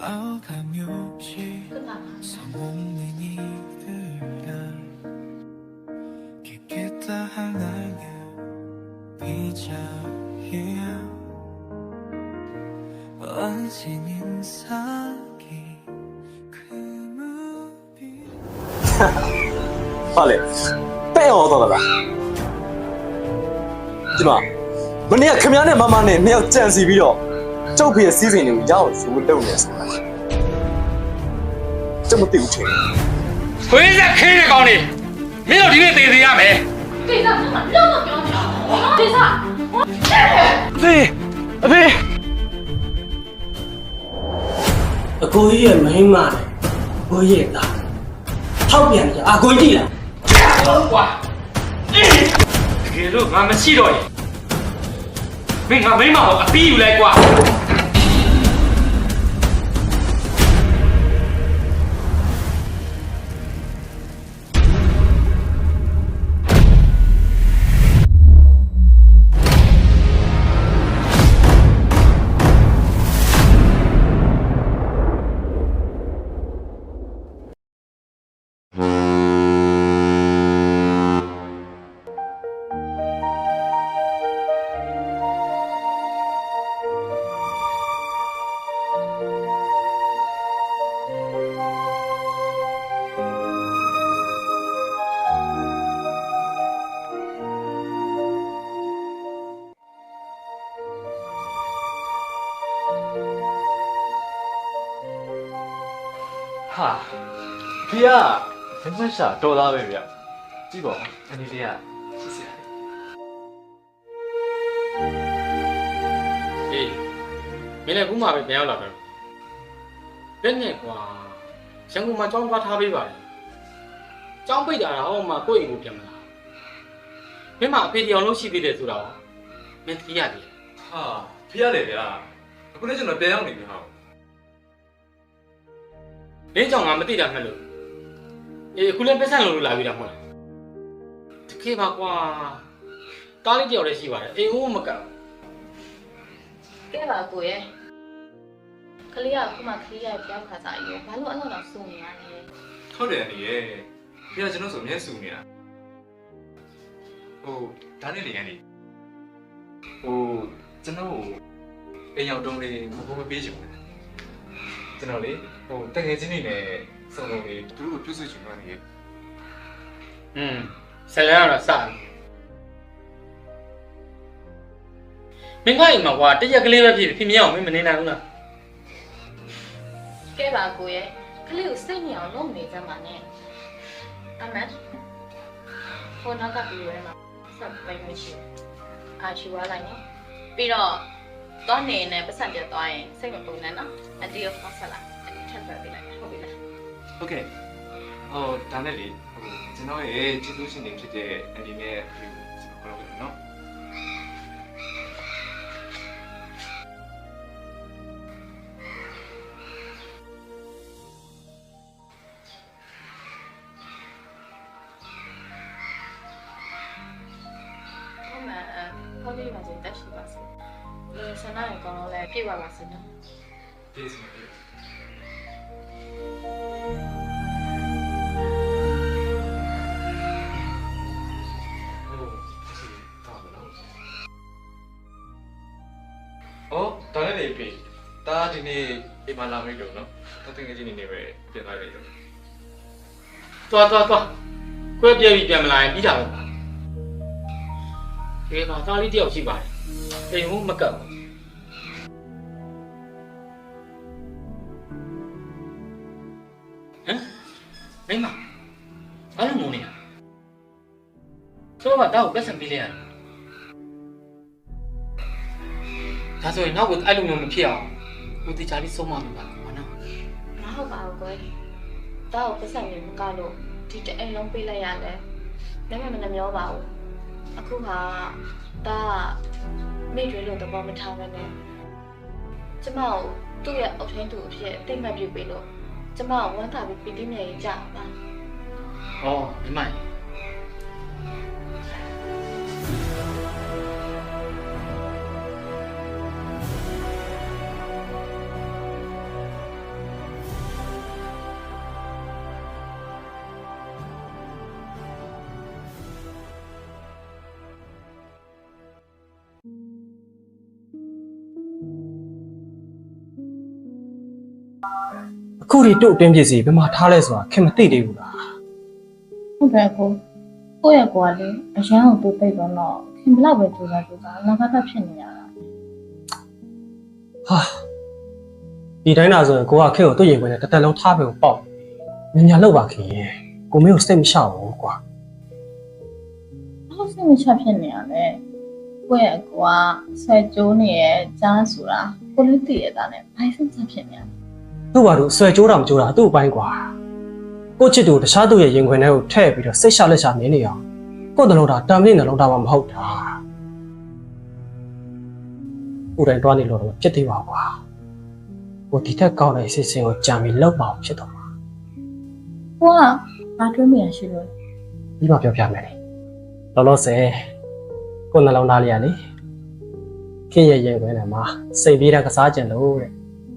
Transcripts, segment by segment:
어감이 없이 성없는 금은비 빨리. 빼어 얻어라 지마. 뭐 니가 그면에 맘만에 내가 짠스 비려. ကျုပ်ဖေရဲ့စီးစိမ်တွေကိုရအောင်ယူလုပ်နေဆိုတာကျုပ်မသိဘူးထင်ခွေးဆက်ခင်းတဲ့ကောင်နေမင်းတို့ဒီနေ့သေသေးရမယ်ကိစ္စကလုံးလုံးပြောနေတာကိစ္စအဖေအဖေအကိုကြီးရဲ့မိန်းမနဲ့ကိုကြီးရဲ့သားထောက်ပြန်ကြအကိုကြီးလားဟုတ်ကွာတကယ်လို့ငါမရှိတော့ရင်မင်းငါမိမ့်မအောင်အပီးယူလိုက်ကွာ ဟာ ဖေကမင်းမရှာတော်သားပဲဗျကြည့်ပါဦးအနေလေးကချစ်စရာလေးအေးမင်းလည်းခုမှပဲပြန်ရောက်လာတော့ဘယ်နဲ့ကွာရန်ကုန်မှာကြောင်းသွားထားပေးပါလေကြောင်းပိတ်တာတော့ဟောမှကိုယ့်အိမ်ကိုပြန်မလာမင်းမအဖေတရားလုံးရှိသေးတယ်ဆိုတော့မင်းသိရတယ်ဟာဖေရတယ်ဗျာအခုလည်းကျွန်တော်ပြန်ရောက်နေပြီဟာမင်းကြောင့်ငါမသိတာမှတ်လို့ အေးအခုလည်းပတ်စံလို့လာပြီလားမဟုတ်လားတကယ်ပါကွာကားလေးတယောက်လည်းရှိပါတယ်အေးဟိုးမကန်ကဲပါကိုရဲ့ကလေးကခုမှကလေးရဲ့ပြောက်ခါစားရောဘာလို့အဲ့လိုတော့စုံနေရလဲဟုတ်တယ်အနေရဲ့ဖေကကျွန်တော်ဆိုမျက်စုနေတာဟိုဒါနဲ့လေကနေဟိုကျွန်တော်အိမ်ရောက်တုံးလေးမဖို့မပေးချင်ဘူးကျွန်တော်လေဟိုတကယ်ချင်းနေနဲ့ စုံလုံးလေးသူတို့ကိုပြုစုချင်မှနေရဲ့อืมဆယ်လန်းကတော့စတယ်မင်းကအိမ်မှာကွာတရက်ကလေးပဲဖြစ်ဖြစ်မြင်အောင်မင်းမနေနိုင်ဘူးလားကဲပါကိုရဲ့ကလေးကိုစိတ်ညစ်အောင်လုပ်နေကြမှာနဲ့အမတ်ဖုန်းနောက်ကပြီးရဲမှာဆက်ပိုင်မရှိအာရှိဝါလိုက်နော်ပြီးတော့တော့နေနဲ့ပတ်ဆက်ပြတ်သွားရင်စိတ်မပူနဲ့နော်အတီးရောဖဆက်လာအတီးထပ်ပဲပေးလိုက် ဟုတ်ပြီလားဟုတ်ကဲ့ဟိုဒါနဲ့လေဟိုကျွန်တော်ရဲ့ကျေးဇူးရှင်တွေဖြစ်တဲ့အန်ဒီနဲ့ဒီကိုကျွန်တော်ခေါ်လို့နော်ဟုတ်မှာဖော်ပြပါစေတက်ရှိပါစေဒီဆန္ဒရေကောင်းတော့လည်းပြည့်ပါပါစေနော်ကျေးဇူးပါ哦， ဒါဒီနေ့အိမ်မှာလာမိလို့နော်တတင်ငယ်ချင်းနေနေပဲပြန်လာရတယ်သွားသွားသွားခွဲပြဲပြီးပြန်မလာရင်ပြီးတာပဲဒီမှာသားလေးတယောက်ရှိပါတယ်အိမ်ဟိုးမကတ်ဘူးဟမ်မိမဘာလို့ငုံနေလဲသူကတောက်ပတ်စံပေးလိုက်ရတယ်ဒါဆိုရင်နောက်ကိုအဲ့လိုမျိုးမဖြစ်အောင် ကိုတေချာလေးဆုံးမလို့ပါကွာနော်မဟုတ်ပါဘူးကွယ်တောက်ပတ်စံနေမကလို့ဒီတအိမ်လုံးပေးလိုက်ရတယ်လည်းမမနှမျောပါဘူးအခုကဒါမိတွေလို့သဘောမထားဘဲနဲ့ကျမကိုသူ့ရဲ့အုပ်ထင်းသူအဖြစ်အသိမှတ်ပြုပေးလို့ကျမကဝမ်းသာပြီးပီတိမြတ်ရင်ကြာပါဟောဒီမိုင် အခုဒီတို့အတွင်းပစ္စည်းဘယ်မှာထားလဲဆိုတာခင်မသိသေးဘူးလားဟုတ်တယ်ကိုကိုယ့်ရဲ့ကိုယ်ကလေအရန်ကိုတူသိတော့တော့ခင်ဘလောက်ပဲကြိုးစားကြိုးစားငါကတတ်ဖြစ်နေရတာဟာဒီတိုင်းသာဆိုရင်ကိုကခင်ကိုတွေ့ရင်ခွင့်နဲ့တစ်သက်လုံးထားပဲကိုပေါက်ညညာလောက်ပါခင်ရဲ့ကိုမင်းကိုစိတ်မရှောက်ဘူးကွာဘာလို့စိတ်မချဖြစ်နေရလဲကိုယ့်ရဲ့ကိုယ်ကဆွဲကြိုးနေရဲ့ကြားဆိုတာကိုလည်းသိရတာနဲ့ဘာစိတ်ချဖြစ်နေရလဲ သူ့ဘာလို့ဆွဲကြိုးတာမကြိုးတာသူ့အပိုင်းကွာကိုချစ်တူတခြားသူရဲ့ရင်ခွင်ထဲကိုထည့်ပြီးတော့စိတ်ရှလက်ရှာမြင်နေအောင်ကိုယ်တလုံးတာတမ်းမင်းနှလုံးသားမှမဟုတ်တာဦးတိုင်းတွားနေလို့တော့ဖြစ်သေးပါကွာကိုဒီထက်ကောင်းတဲ့အစီအစဉ်ကိုကြံပြီးလောက်ပါအောင်ဖြစ်တော့မှာကိုကဘာတွေးမိရရှိလို့လဲပြီးမှပြောပြမယ်လေလောလောဆယ်ကိုယ်နှလုံးသားလေးရလေခင်ရဲ့ရင်ခွင်ထဲမှာစိတ်ပြေးတဲ့ကစားကြံလို့တဲ့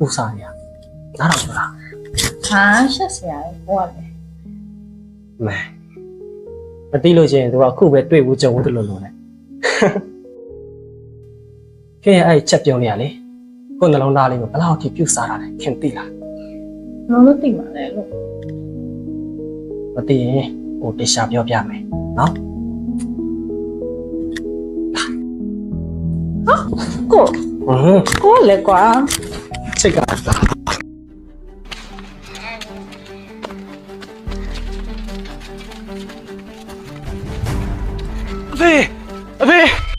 ဥစားရ နားတော့ပြောလားဟာရှက်စရာလေကိုကလေမဲမသိလို့ရှိရင်သူကအခုပဲတွေ့ဘူးကြုံဘူးတလို့လို့နဲ့ခင်ရဲ့အဲ့ဒီချက်ပြုံးနေရလေကိုယ်နှလုံးသားလေးကိုဘယ်လောက်ထိပြုတ်စားတာလဲခင်သိလားဘလို့လို့သိမှာလဲလို့မသိရင်ဟိုတေချာပြောပြမယ်နော်ကိုဟွန်းကိုကလေကွာစိတ်က 喂飞阿飞